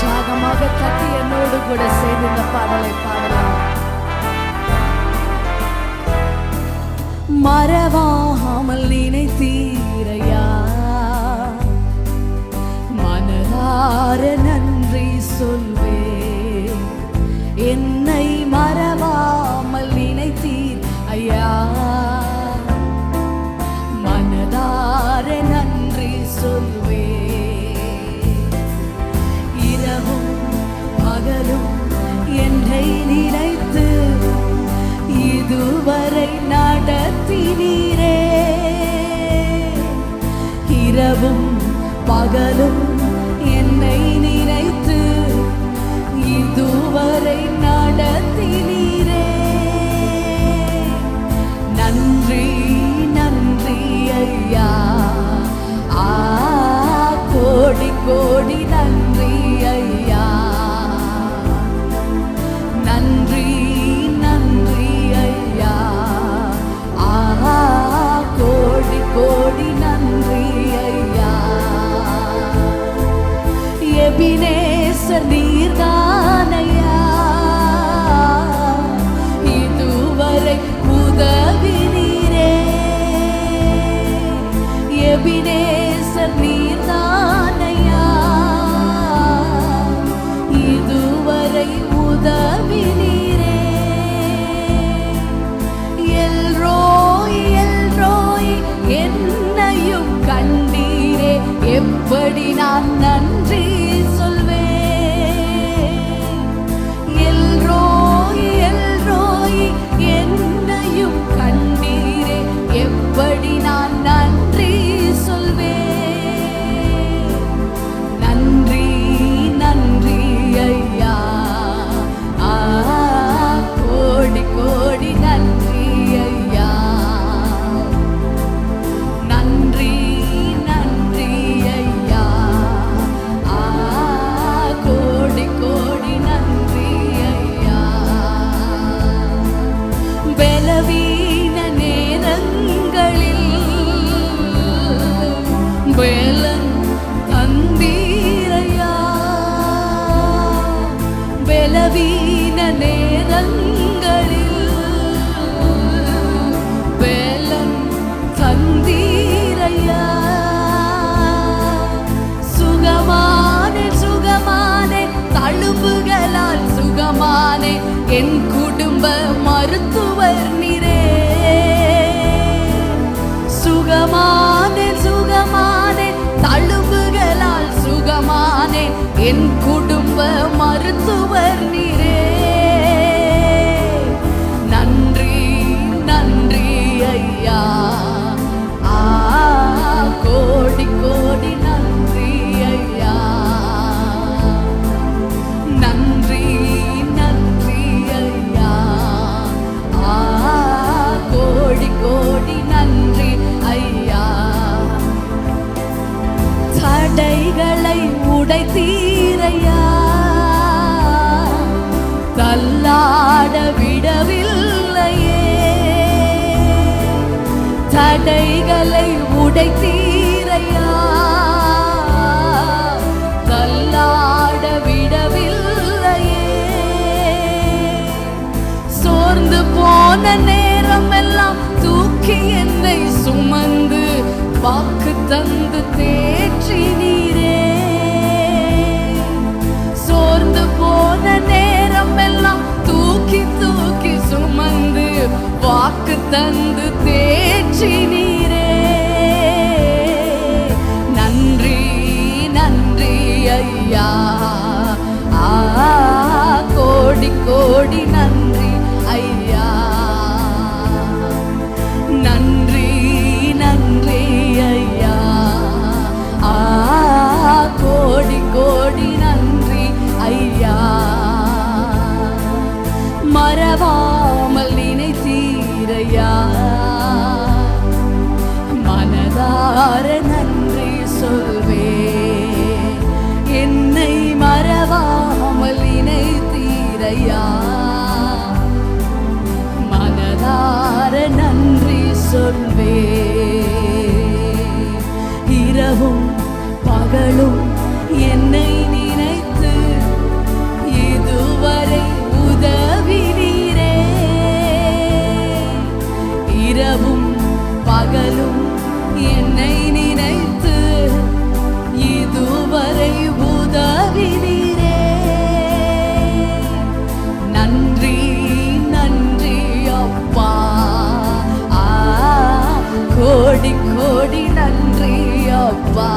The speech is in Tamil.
உற்சாகமாக கத்தி என்னோடு கூட சேர்ந்து இந்த பாடலை பாடலாம். மறவாமல் நினைத்தீரையா? மனதார நன்றி சொல்வே என்னை மற இரவும் பகலும் என்னை நினைத்து இதுவரை நடத்தினீரே Ebenezer, near thy பலவீன என் குடும்ப மருத்துவர் நீ. தடைகளை உடைத்தீரையா? தள்ளாட விடவில்லையே. சோர்ந்து போன நேரம் எல்லாம் தூக்கி என்னை சுமந்து வாக்கு தந்து தேற்றி நீரே சோர்ந்து போன நேரம் எல்லாம் தூக்கி தூக்கி சுமந்து வாக்கு தந்து தே தேற்றி நீரே. நன்றி நன்றி ஐயா. ஆ கோடி கோடி நன்றி சொல்வே இரவும் பகலும் என்னை கோடி கோடி நன்றி அப்பா.